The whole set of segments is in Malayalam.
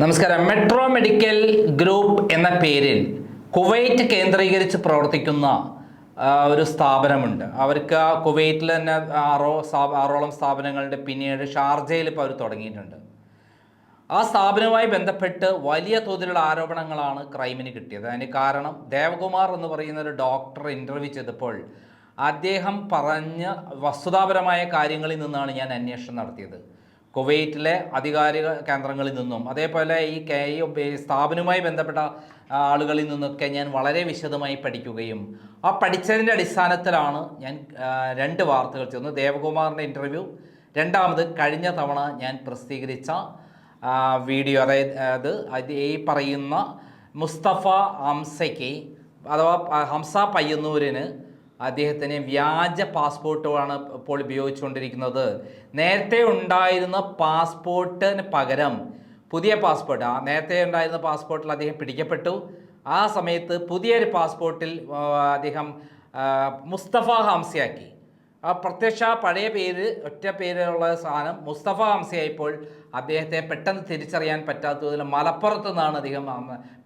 നമസ്കാരം. മെട്രോ മെഡിക്കൽ ഗ്രൂപ്പ് എന്ന പേരിൽ കുവൈറ്റ് കേന്ദ്രീകരിച്ച് പ്രവർത്തിക്കുന്ന ഒരു സ്ഥാപനമുണ്ട്. അവർക്ക് കുവൈറ്റിൽ തന്നെ ആറോ ആറോളം സ്ഥാപനങ്ങളുടെ പിന്നീട് ഷാർജയിൽ ഇപ്പോൾ അവർ തുടങ്ങിയിട്ടുണ്ട്. ആ സ്ഥാപനവുമായി ബന്ധപ്പെട്ട് വലിയ തോതിലുള്ള ആരോപണങ്ങളാണ് ക്രൈമിന് കിട്ടിയത്. അതിന് കാരണം ദേവകുമാർ എന്ന് പറയുന്ന ഒരു ഡോക്ടർ ഇന്റർവ്യൂ ചെയ്തപ്പോൾ അദ്ദേഹം പറഞ്ഞ വസ്തുതാപരമായ കാര്യങ്ങളിൽ നിന്നാണ് ഞാൻ അന്വേഷണം നടത്തിയത്. കുവൈറ്റിലെ അധികാരിക കേന്ദ്രങ്ങളിൽ നിന്നും അതേപോലെ ഈ കെ സ്ഥാപനവുമായി ബന്ധപ്പെട്ട ആളുകളിൽ നിന്നൊക്കെ ഞാൻ വളരെ വിശദമായി പഠിക്കുകയും ആ പഠിച്ചതിന്റെ അടിസ്ഥാനത്തിലാണ് ഞാൻ രണ്ട് വാർത്തകൾ ചെന്ന് ദേവകുമാറിന്റെ ഇന്റർവ്യൂ രണ്ടാമത് കഴിഞ്ഞ തവണ ഞാൻ പ്രസിദ്ധീകരിച്ച വീഡിയോ അതായത് അത് അത് ഈ പറയുന്ന മുസ്തഫ ഹംസയ്ക്ക് അഥവാ ഹംസ പയ്യന്നൂരിന് അദ്ദേഹത്തിന് വ്യാജ പാസ്പോർട്ടുമാണ് ഇപ്പോൾ ഉപയോഗിച്ചുകൊണ്ടിരിക്കുന്നത്. നേരത്തെ ഉണ്ടായിരുന്ന പാസ്പോർട്ടിന് പകരം പുതിയ പാസ്പോർട്ട് ആ നേരത്തെ ഉണ്ടായിരുന്ന പാസ്പോർട്ടിൽ അദ്ദേഹം പിടിക്കപ്പെട്ടു. ആ സമയത്ത് പുതിയൊരു പാസ്പോർട്ടിൽ അദ്ദേഹം മുസ്തഫ ഹംസയാക്കി. ആ പ്രത്യക്ഷ പഴയ പേര് ഒറ്റ പേരുള്ള സാധനം മുസ്തഫ ഹംസയായപ്പോൾ അദ്ദേഹത്തെ പെട്ടെന്ന് തിരിച്ചറിയാൻ പറ്റാത്തതിൽ മലപ്പുറത്തു നിന്നാണ് അദ്ദേഹം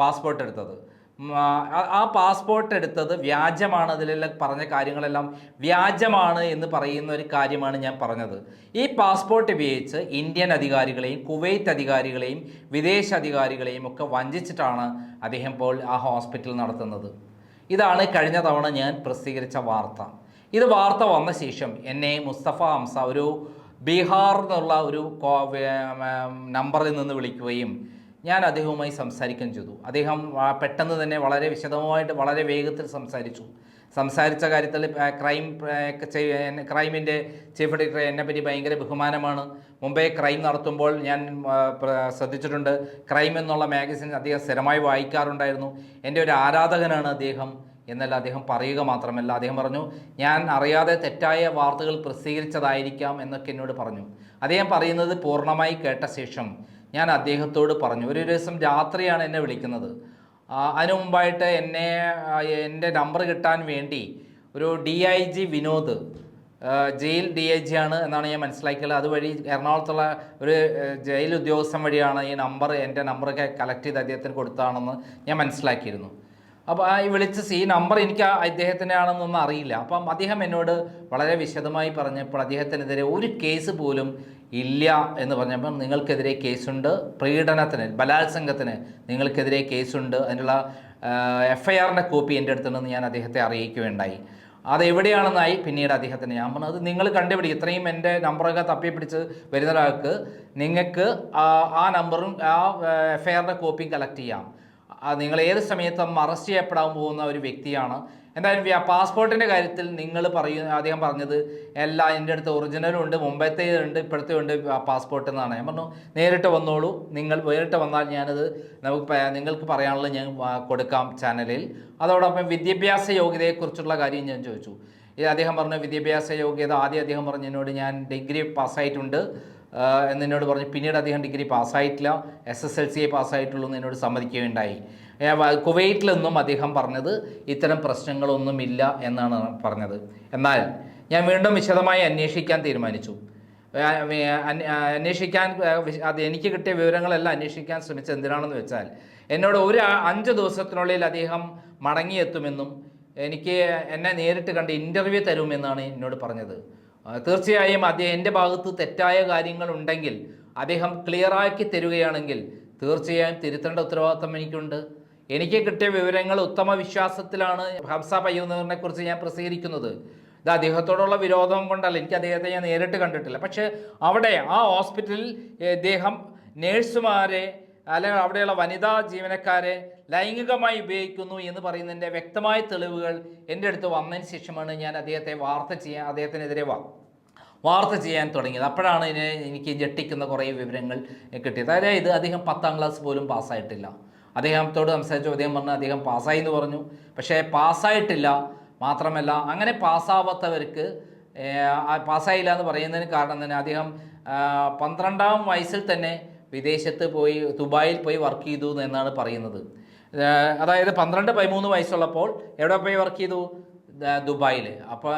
പാസ്പോർട്ട് എടുത്തത് ആ- പാസ്പോർട്ട് എടുത്തത് വ്യാജമാണ് അതിലെല്ലാം പറഞ്ഞ കാര്യങ്ങളെല്ലാം വ്യാജമാണ് എന്ന് പറയുന്ന ഒരു കാര്യമാണ് ഞാൻ പറഞ്ഞത്. ഈ പാസ്പോർട്ട് ഉപയോഗിച്ച് ഇന്ത്യൻ അധികാരികളെയും കുവൈറ്റ് അധികാരികളെയും വിദേശ അധികാരികളെയും ഒക്കെ വഞ്ചിച്ചിട്ടാണ് അദ്ദേഹം ഇപ്പോൾ ആ ഹോസ്പിറ്റൽ നടത്തുന്നത്. ഇതാണ് കഴിഞ്ഞ തവണ ഞാൻ പ്രസിദ്ധീകരിച്ച വാർത്ത. ഇത് വാർത്ത വന്ന ശേഷം എന്നെ മുസ്തഫ ഹംസ ഒരു ബീഹാർ എന്നുള്ള ഒരു നമ്പറിൽ നിന്ന് വിളിക്കുകയും ഞാൻ അദ്ദേഹവുമായി സംസാരിക്കുകയും ചെയ്തു. അദ്ദേഹം പെട്ടെന്ന് തന്നെ വളരെ വിശദമായിട്ട് വളരെ വേഗത്തിൽ സംസാരിച്ചു. സംസാരിച്ച കാര്യത്തിൽ ക്രൈം ക്രൈമിന്റെ ചീഫ് എഡിറ്റർ എന്നെ പറ്റി ഭയങ്കര ബഹുമാനമാണ്. മുംബൈ ക്രൈം നടത്തുമ്പോൾ ഞാൻ ശ്രദ്ധിച്ചിട്ടുണ്ട്. ക്രൈം എന്നുള്ള മാഗസിൻ അദ്ദേഹം സ്ഥിരമായി വായിക്കാറുണ്ടായിരുന്നു. എന്റെ ഒരു ആരാധകനാണ് അദ്ദേഹം എന്നല്ല അദ്ദേഹം പറയുക മാത്രമല്ല. അദ്ദേഹം പറഞ്ഞു ഞാൻ അറിയാതെ തെറ്റായ വാർത്തകൾ പ്രസിദ്ധീകരിച്ചതായിരിക്കാം എന്നൊക്കെ എന്നോട് പറഞ്ഞു. അദ്ദേഹം പറയുന്നത് പൂർണമായി കേട്ട ശേഷം ഞാൻ അദ്ദേഹത്തോട് പറഞ്ഞു ഒരു ദിവസം രാത്രിയാണ് എന്നെ വിളിക്കുന്നത്. അതിനു മുമ്പായിട്ട് എന്നെ എന്റെ നമ്പർ കിട്ടാൻ വേണ്ടി ഒരു D I G Vinod jail D I G ആണ് എന്നാണ് ഞാൻ മനസ്സിലാക്കിയത്. അതുവഴി എറണാകുളത്തുള്ള ഒരു ജയിൽ ഉദ്യോഗസ്ഥൻ വഴിയാണ് ഈ നമ്പർ എന്റെ നമ്പറൊക്കെ കളക്ട് ചെയ്ത് അദ്ദേഹത്തിന് കൊടുത്തതാണെന്ന് ഞാൻ മനസ്സിലാക്കിയിരുന്നു. അപ്പോൾ ആ വിളിച്ച ഈ നമ്പർ എനിക്ക് അദ്ദേഹത്തിന്റെ ആണെന്നൊന്നും അറിയില്ല. അപ്പം അദ്ദേഹം എന്നോട് വളരെ വിശദമായി പറഞ്ഞപ്പോൾ അദ്ദേഹത്തിനെതിരെ ഒരു കേസ് പോലും ഇല്ല എന്ന് പറഞ്ഞപ്പോൾ നിങ്ങൾക്കെതിരെ കേസുണ്ട്. പ്രീഡനത്തിന് ബലാത്സംഗത്തിന് നിങ്ങൾക്കെതിരെ കേസുണ്ട്. അതിനുള്ള എഫ് ഐ ആറിന്റെ കോപ്പി എന്റെ അടുത്തുണ്ടെന്ന് ഞാൻ അദ്ദേഹത്തെ അറിയിക്കുകയുണ്ടായി. അത് എവിടെയാണെന്നായി പിന്നീട് അദ്ദേഹത്തിന് ഞാൻ പറഞ്ഞു അത് നിങ്ങൾ കണ്ടുപിടി ഇത്രയും എന്റെ നമ്പറൊക്കെ തപ്പിപ്പിടിച്ച് വരുന്ന ഒരാൾക്ക് നിങ്ങൾക്ക് ആ- നമ്പറും ആ എഫ് ഐ ആറിന്റെ കോപ്പിയും കളക്ട് ചെയ്യാം. നിങ്ങൾ ഏത് സമയത്തും അറസ്റ്റ് ചെയ്യപ്പെടാൻ പോകുന്ന ഒരു വ്യക്തിയാണ്. എന്തായാലും പാസ്പോർട്ടിന്റെ കാര്യത്തിൽ നിങ്ങൾ പറയുന്ന അദ്ദേഹം പറഞ്ഞത് എല്ലാ എന്റെ അടുത്ത് ഒറിജിനലും ഉണ്ട് മുമ്പത്തെ ഉണ്ട് ഇപ്പോഴത്തെ ഉണ്ട് പാസ്പോർട്ട് എന്നാണ്. ഞാൻ പറഞ്ഞു നേരിട്ട് വന്നോളൂ. നിങ്ങൾ നേരിട്ട് വന്നാൽ ഞാനത് നമുക്ക് നിങ്ങൾക്ക് പറയാനുള്ളത് ഞാൻ കൊടുക്കാം ചാനലിൽ. അതോടൊപ്പം വിദ്യാഭ്യാസ യോഗ്യതയെക്കുറിച്ചുള്ള കാര്യം ഞാൻ ചോദിച്ചു. അദ്ദേഹം പറഞ്ഞ വിദ്യാഭ്യാസ യോഗ്യത ആദ്യം അദ്ദേഹം പറഞ്ഞതിനോട് ഞാൻ ഡിഗ്രി പാസ്സായിട്ടുണ്ട്. എന്നോട് പറഞ്ഞു. പിന്നീട് അദ്ദേഹം ഡിഗ്രി പാസ്സായിട്ടില്ല. എസ് എസ് എൽ സി പാസ്സായിട്ടുള്ളൂ എന്ന് എന്നോട് സമ്മതിക്കുകയുണ്ടായി. കുവൈറ്റിലൊന്നും അദ്ദേഹം പറഞ്ഞത് ഇത്തരം പ്രശ്നങ്ങളൊന്നുമില്ല എന്നാണ് പറഞ്ഞത്. എന്നാൽ ഞാൻ വീണ്ടും വിശദമായി അന്വേഷിക്കാൻ തീരുമാനിച്ചു. അന്വേഷിക്കാൻ അത് എനിക്ക് കിട്ടിയ വിവരങ്ങളെല്ലാം അന്വേഷിക്കാൻ ശ്രമിച്ചത് എന്തിനാണെന്ന് വെച്ചാൽ എന്നോട് ഒരു അഞ്ച് ദിവസത്തിനുള്ളിൽ അദ്ദേഹം മടങ്ങിയെത്തുമെന്നും എനിക്ക് എന്നെ നേരിട്ട് കണ്ട് ഇന്റർവ്യൂ തരുമെന്നാണ് എന്നോട് പറഞ്ഞത്. തീർച്ചയായും അദ്ദേഹം എന്റെ ഭാഗത്ത് തെറ്റായ കാര്യങ്ങൾ ഉണ്ടെങ്കിൽ അദ്ദേഹം ക്ലിയറാക്കി തരികയാണെങ്കിൽ തീർച്ചയായും തിരുത്തേണ്ട ഉത്തരവാദിത്തം എനിക്കുണ്ട്. എനിക്ക് കിട്ടിയ വിവരങ്ങൾ ഉത്തമ വിശ്വാസത്തിലാണ് ഹംസ പയ്യുന്നവരിനെ കുറിച്ച് ഞാൻ പ്രസിദ്ധീകരിക്കുന്നത്. ഇത് അദ്ദേഹത്തോടുള്ള വിരോധം കൊണ്ടല്ല എനിക്ക് അദ്ദേഹത്തെ ഞാൻ നേരിട്ട് കണ്ടിട്ടില്ല. പക്ഷേ അവിടെ ആ ഹോസ്പിറ്റലിൽ അദ്ദേഹം നേഴ്സുമാരെ അല്ലെങ്കിൽ അവിടെയുള്ള വനിതാ ജീവനക്കാരെ ലൈംഗികമായി ഉപയോഗിക്കുന്നു എന്ന് പറയുന്നതിന്റെ വ്യക്തമായ തെളിവുകൾ എന്റെ അടുത്ത് വന്നതിന് ശേഷമാണ് ഞാൻ അദ്ദേഹത്തെ വാർത്ത ചെയ്യാൻ അദ്ദേഹത്തിനെതിരെ വാ വാർത്ത ചെയ്യാൻ തുടങ്ങിയത്. അപ്പോഴാണ് ഇതിനെ എനിക്ക് ഞെട്ടിക്കുന്ന കുറേ വിവരങ്ങൾ കിട്ടിയത്. അതായത് അദ്ദേഹം പത്താം ക്ലാസ് പോലും പാസ്സായിട്ടില്ല. അദ്ദേഹത്തോട് സംസാരിച്ചു അദ്ദേഹം പറഞ്ഞു അദ്ദേഹം പാസ്സായി എന്ന് പറഞ്ഞു. പക്ഷേ പാസ്സായിട്ടില്ല. മാത്രമല്ല അങ്ങനെ പാസ്സാവാത്തവർക്ക് പാസ്സായില്ല എന്ന് പറയുന്നതിന് കാരണം തന്നെ അദ്ദേഹം പന്ത്രണ്ടാം വയസ്സിൽ തന്നെ വിദേശത്ത് പോയി ദുബായിൽ പോയി വർക്ക് ചെയ്തു എന്നാണ് പറയുന്നത്. അതായത് പന്ത്രണ്ട് പതിമൂന്ന് വയസ്സുള്ളപ്പോൾ എവിടെ പോയി വർക്ക് ചെയ്തു? ദുബായിൽ അപ്പോൾ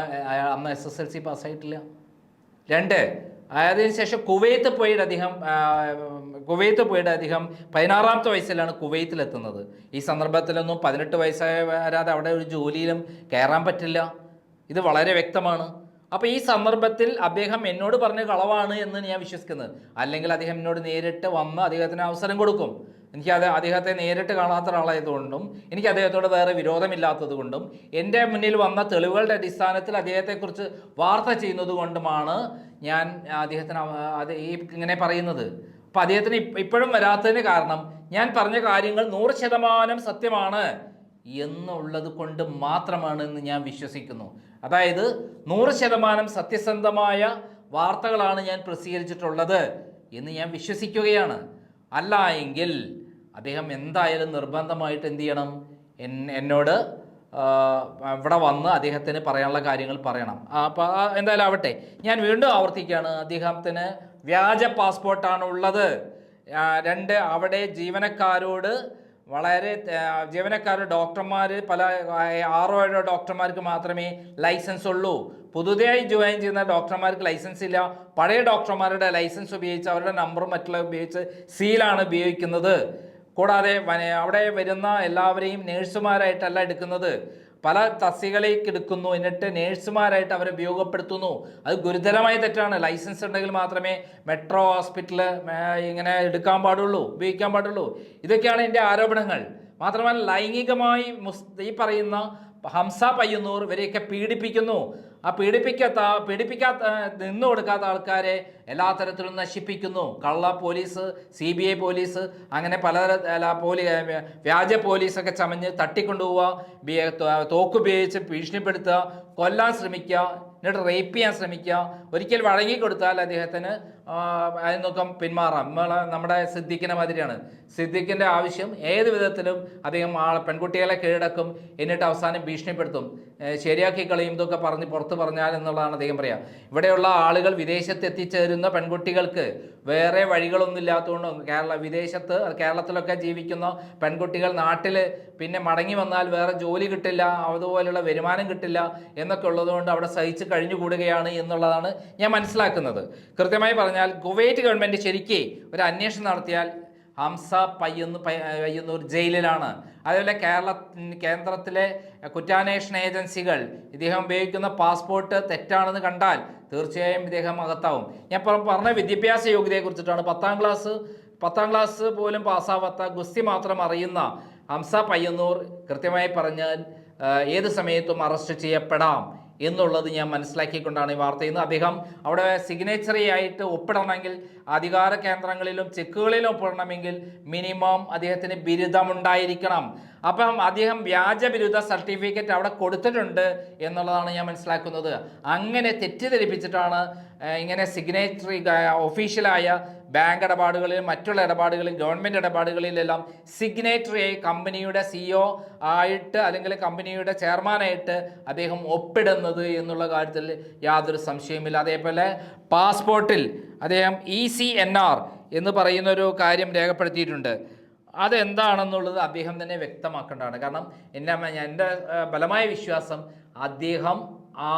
അന്ന് എസ് എസ് എൽ സി പാസ്സായിട്ടില്ല രണ്ട് അതിന് ശേഷം കുവൈത്ത് പോയിട്ട് അദ്ദേഹം കുവൈത്ത് പോയിട്ട് അദ്ദേഹം പതിനാറാമത്തെ വയസ്സിലാണ് കുവൈത്തിലെത്തുന്നത്. ഈ സന്ദർഭത്തിലൊന്നും പതിനെട്ട് വയസ്സായ വരാതെ അവിടെ ഒരു ജോലിയിലും കയറാൻ പറ്റില്ല. ഇത് വളരെ വ്യക്തമാണ്. അപ്പോൾ ഈ സന്ദർഭത്തിൽ അദ്ദേഹം എന്നോട് പറഞ്ഞ കളവാണ് എന്ന് ഞാൻ വിശ്വസിക്കുന്നത്. അല്ലെങ്കിൽ അദ്ദേഹം എന്നോട് നേരിട്ട് വന്ന് അദ്ദേഹത്തിന് അവസരം കൊടുക്കും. എനിക്ക് അത് അദ്ദേഹത്തെ നേരിട്ട് കാണാത്ത ഒരാളായതുകൊണ്ടും എനിക്ക് അദ്ദേഹത്തോട് വേറെ വിരോധമില്ലാത്തത് കൊണ്ടും എന്റെ മുന്നിൽ വന്ന തെളിവുകളുടെ അടിസ്ഥാനത്തിൽ അദ്ദേഹത്തെക്കുറിച്ച് വാർത്ത ചെയ്യുന്നത് കൊണ്ടുമാണ് ഞാൻ അദ്ദേഹത്തിന് അത് ഈ ഇങ്ങനെ പറയുന്നത്. അപ്പം അദ്ദേഹത്തിന് ഇപ്പോഴും വരാത്തതിന് കാരണം ഞാൻ പറഞ്ഞ കാര്യങ്ങൾ നൂറ് ശതമാനം സത്യമാണ്. എന്നുള്ളത് കൊണ്ട് മാത്രമാണ് എന്ന് ഞാൻ വിശ്വസിക്കുന്നു. അതായത് നൂറ് ശതമാനം സത്യസന്ധമായ വാർത്തകളാണ് ഞാൻ പ്രസിദ്ധീകരിച്ചിട്ടുള്ളത് എന്ന് ഞാൻ വിശ്വസിക്കുകയാണ്. അല്ല എങ്കിൽ അദ്ദേഹം എന്തായാലും നിർബന്ധമായിട്ട് എന്ത് ചെയ്യണം? എന്നോട് ഇവിടെ വന്ന് അദ്ദേഹത്തിന് പറയാനുള്ള കാര്യങ്ങൾ പറയണം. അപ്പോൾ എന്തായാലും ആവട്ടെ. ഞാൻ വീണ്ടും ആവർത്തിക്കുകയാണ്. അദ്ദേഹത്തിന് വ്യാജ പാസ്പോർട്ടാണ് ഉള്ളത് രണ്ട് അവിടെ ജീവനക്കാരോട് വളരെ ജീവനക്കാർ ഡോക്ടർമാർ പല ആറോ ഏഴോ ഡോക്ടർമാർക്ക് മാത്രമേ ലൈസൻസ് ഉള്ളൂ. പുതുതായി ജോയിൻ ചെയ്യുന്ന ഡോക്ടർമാർക്ക് ലൈസൻസ് ഇല്ല. പഴയ ഡോക്ടർമാരുടെ ലൈസൻസ് ഉപയോഗിച്ച് അവരുടെ നമ്പറും മറ്റുള്ള ഉപയോഗിച്ച് സീലാണ് ഉപയോഗിക്കുന്നത്. കൂടാതെ അവിടെ വരുന്ന എല്ലാവരെയും നേഴ്സുമാരായിട്ടല്ല എടുക്കുന്നത്. പല തസ്തികളേക്ക് എടുക്കുന്നു എന്നിട്ട് നേഴ്സുമാരായിട്ട് അവരെ ഉപയോഗപ്പെടുത്തുന്നു. അത് ഗുരുതരമായ തെറ്റാണ്. ലൈസൻസ് ഉണ്ടെങ്കിൽ മാത്രമേ മെട്രോ ഹോസ്പിറ്റൽ ഇങ്ങനെ എടുക്കാൻ പാടുള്ളൂ ഉപയോഗിക്കാൻ പാടുള്ളൂ. ഇതൊക്കെയാണ് എന്റെ ആരോപണങ്ങൾ. മാത്രമല്ല ലൈംഗികമായി ഈ പറയുന്ന ഹംസ പയ്യന്നൂർ ഇവരെയൊക്കെ പീഡിപ്പിക്കുന്നു. ആ പീഡിപ്പിക്കാത്ത പീഡിപ്പിക്കാത്ത നിന്നു കൊടുക്കാത്ത ആൾക്കാരെ എല്ലാ തരത്തിലും നശിപ്പിക്കുന്നു. കള്ള police C B I police അങ്ങനെ പല പോലീ വ്യാജ പോലീസൊക്കെ ചമഞ്ഞ് തട്ടിക്കൊണ്ടുപോവുക തോക്കുപയോഗിച്ച് ഭീഷണിപ്പെടുത്തുക കൊല്ലാൻ ശ്രമിക്കുക എന്നിട്ട് റേപ്പ് ചെയ്യാൻ ശ്രമിക്കുക ഒരിക്കൽ വഴങ്ങി കൊടുത്താൽ അദ്ദേഹത്തിന് അതിൽ നിന്നൊക്കെ പിന്മാറാം. നമ്മളെ നമ്മുടെ സിദ്ദിഖിനെ മാതിരിയാണ്. സിദ്ദിഖിന്റെ ആവശ്യം ഏത് വിധത്തിലും അദ്ദേഹം ആ പെൺകുട്ടികളെ കീഴടക്കും എന്നിട്ട് അവസാനം ഭീഷണിപ്പെടുത്തും. ശരിയാക്കി കളയും ഇതൊക്കെ പറഞ്ഞ് പുറത്ത് പറഞ്ഞാൽ എന്നുള്ളതാണ് അദ്ദേഹം പറയുക ഇവിടെയുള്ള ആളുകൾ വിദേശത്ത് എത്തിച്ചേരുന്ന പെൺകുട്ടികൾക്ക് വേറെ വഴികളൊന്നും ഇല്ലാത്തതുകൊണ്ടും കേരള വിദേശത്ത് കേരളത്തിലൊക്കെ ജീവിക്കുന്ന പെൺകുട്ടികൾ നാട്ടിൽ പിന്നെ മടങ്ങി വന്നാൽ വേറെ ജോലി കിട്ടില്ല അതുപോലെയുള്ള വരുമാനം കിട്ടില്ല എന്നൊക്കെ ഉള്ളതുകൊണ്ട് അവിടെ സഹിച്ച് കഴിഞ്ഞുകൂടുകയാണ് എന്നുള്ളതാണ് ഞാൻ മനസ്സിലാക്കുന്നത്. കൃത്യമായി പറഞ്ഞാൽ കുവൈറ്റ് ഗവൺമെന്റ് ശരിക്ക് ഒരു അന്വേഷണം നടത്തിയാൽ ഹംസ പയ്യന്ന് പയ്യന്നൂർ ജയിലിലാണ്. അതേപോലെ കേരള കേന്ദ്രത്തിലെ കുറ്റാന്വേഷണ ഏജൻസികൾ ഇദ്ദേഹം ഉപയോഗിക്കുന്ന പാസ്പോർട്ട് തെറ്റാണെന്ന് കണ്ടാൽ തീർച്ചയായും ഇദ്ദേഹം അകത്താവും. ഞാൻ പറ- പറഞ്ഞ വിദ്യാഭ്യാസ യോഗ്യതയെ കുറിച്ചിട്ടാണ് പത്താം ക്ലാസ് പത്താം ക്ലാസ് പോലും പാസ്സാവാത്ത ഗുസ്തി മാത്രം അറിയുന്ന ഹംസ പയ്യന്നൂർ കൃത്യമായി പറഞ്ഞാൽ ഏത് സമയത്തും അറസ്റ്റ് ചെയ്യപ്പെടാം. എന്നുള്ളത് ഞാൻ മനസ്സിലാക്കിക്കൊണ്ടാണ് ഈ വാർത്ത. ചെയ്യുന്നത് അദ്ദേഹം അവിടെ സിഗ്നേച്ചറി ആയിട്ട് ഒപ്പിടണമെങ്കിൽ അധികാര കേന്ദ്രങ്ങളിലും ചെക്കുകളിലും ഒപ്പിടണമെങ്കിൽ മിനിമം അദ്ദേഹത്തിന് ബിരുദമുണ്ടായിരിക്കണം. അപ്പം അദ്ദേഹം വ്യാജ ബിരുദ സർട്ടിഫിക്കറ്റ് അവിടെ കൊടുത്തിട്ടുണ്ട് എന്നുള്ളതാണ് ഞാൻ മനസ്സിലാക്കുന്നത്. അങ്ങനെ തെറ്റിദ്ധരിപ്പിച്ചിട്ടാണ് ഇങ്ങനെ സിഗ്നേച്ചറി ഒഫീഷ്യലായ ബാങ്ക് ഇടപാടുകളിലും മറ്റുള്ള ഇടപാടുകളിലും ഗവൺമെന്റ് ഇടപാടുകളിലെല്ലാം സിഗ്നേറ്ററി കമ്പനിയുടെ സിഇഒ ആയിട്ട് അല്ലെങ്കിൽ കമ്പനിയുടെ ചെയർമാനായിട്ട് അദ്ദേഹം ഒപ്പിടുന്നത് എന്നുള്ള കാര്യത്തിൽ യാതൊരു സംശയവുമില്ല. അതേപോലെ പാസ്പോർട്ടിൽ അദ്ദേഹം ഇ സി എൻ ആർ എന്ന് പറയുന്നൊരു കാര്യം രേഖപ്പെടുത്തിയിട്ടുണ്ട്. അതെന്താണെന്നുള്ളത് അദ്ദേഹം തന്നെ വ്യക്തമാക്കേണ്ടതാണ്. കാരണം എന്റെ എന്റെ ബലമായ വിശ്വാസം അദ്ദേഹം ആ,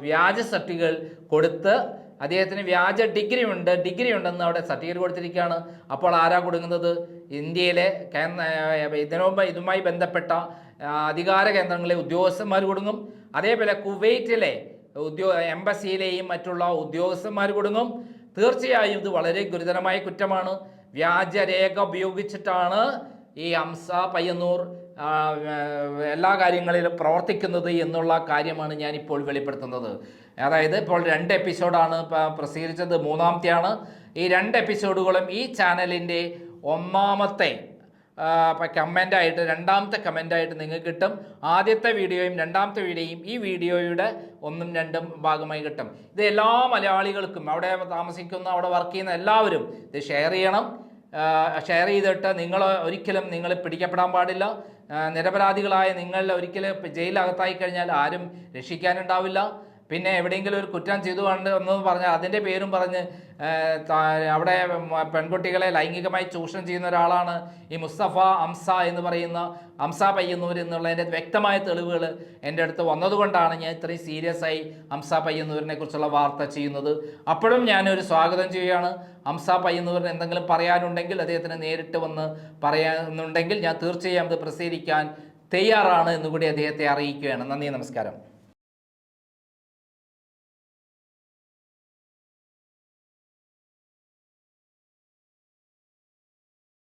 വ്യാജ സർട്ടിഫിക്കറ്റ് കൊടുത്ത് അദ്ദേഹത്തിന് വ്യാജ ഡിഗ്രി ഉണ്ട് ഡിഗ്രി ഉണ്ടെന്ന് അവിടെ സർട്ടിഫിക്കറ്റ് കൊടുത്തിരിക്കുകയാണ്. അപ്പോൾ ആരാ കൊടുക്കുന്നത്? ഇന്ത്യയിലെ കേന്ദ്ര ഇതിനു ഇതുമായി ബന്ധപ്പെട്ട അധികാര കേന്ദ്രങ്ങളിലെ ഉദ്യോഗസ്ഥന്മാർ കൊടുങ്ങും. അതേപോലെ കുവൈറ്റിലെ ഉദ്യോ എംബസിയിലെയും മറ്റുള്ള ഉദ്യോഗസ്ഥന്മാർ കൊടുങ്ങും. തീർച്ചയായും ഇത് വളരെ ഗുരുതരമായ കുറ്റമാണ്. വ്യാജരേഖ ഉപയോഗിച്ചിട്ടാണ് ഈ ഹംസ പയ്യന്നൂർ എല്ലാ കാര്യങ്ങളിലും പ്രവർത്തിക്കുന്നത് എന്നുള്ള കാര്യമാണ് ഞാനിപ്പോൾ വെളിപ്പെടുത്തുന്നത്. അതായത് ഇപ്പോൾ രണ്ട് എപ്പിസോഡാണ് പ്രസിദ്ധീകരിച്ചത്. മൂന്നാമത്തെയാണ്. ഈ രണ്ട് എപ്പിസോഡുകളും ഈ ചാനലിന്റെ ഒന്നാമത്തെ കമന്റായിട്ട് രണ്ടാമത്തെ കമന്റായിട്ട് നിങ്ങൾക്ക് കിട്ടും. ആദ്യത്തെ വീഡിയോയും രണ്ടാമത്തെ വീഡിയോയും ഈ വീഡിയോയുടെ ഒന്നും രണ്ടും ഭാഗമായി കിട്ടും. ഇത് എല്ലാ മലയാളികൾക്കും അവിടെ താമസിക്കുന്ന അവിടെ വർക്ക് ചെയ്യുന്ന എല്ലാവരും ഇത് ഷെയർ ചെയ്യണം. ഷെയർ ചെയ്തിട്ട് നിങ്ങൾ ഒരിക്കലും നിങ്ങൾ പിടിക്കപ്പെടാൻ പാടില്ല. നിരപരാധികളായ നിങ്ങൾ ഒരിക്കലും ജയിലകത്തായി കഴിഞ്ഞാൽ ആരും രക്ഷിക്കാനുണ്ടാവില്ല. പിന്നെ എവിടെയെങ്കിലും ഒരു കുറ്റം ചെയ്തു കൊണ്ട് പറഞ്ഞാൽ അതിന്റെ പേരും പറഞ്ഞ് അവിടെ പെൺകുട്ടികളെ ലൈംഗികമായി ചൂഷണം ചെയ്യുന്ന ഒരാളാണ് ഈ മുസ്തഫ അംസ എന്ന് പറയുന്ന അംസ പയ്യന്നൂർ എന്നുള്ളതിന്റെ വ്യക്തമായ തെളിവുകൾ എന്റെ അടുത്ത് വന്നതുകൊണ്ടാണ് ഞാൻ ഇത്രയും സീരിയസ് ആയി അംസ പയ്യന്നൂരിനെ കുറിച്ചുള്ള വാർത്ത ചെയ്യുന്നത്. അപ്പോഴും ഞാനൊരു സ്വാഗതം ചെയ്യുകയാണ്. അംസ പയ്യന്നൂരിന് എന്തെങ്കിലും പറയാനുണ്ടെങ്കിൽ അദ്ദേഹത്തിന് നേരിട്ട് വന്ന് പറയാനുണ്ടെങ്കിൽ ഞാൻ തീർച്ചയായും അത് പ്രസിദ്ധീകരിക്കാൻ തയ്യാറാണ് എന്നുകൂടി അദ്ദേഹത്തെ അറിയിക്കുകയാണ്. നന്ദി നമസ്കാരം.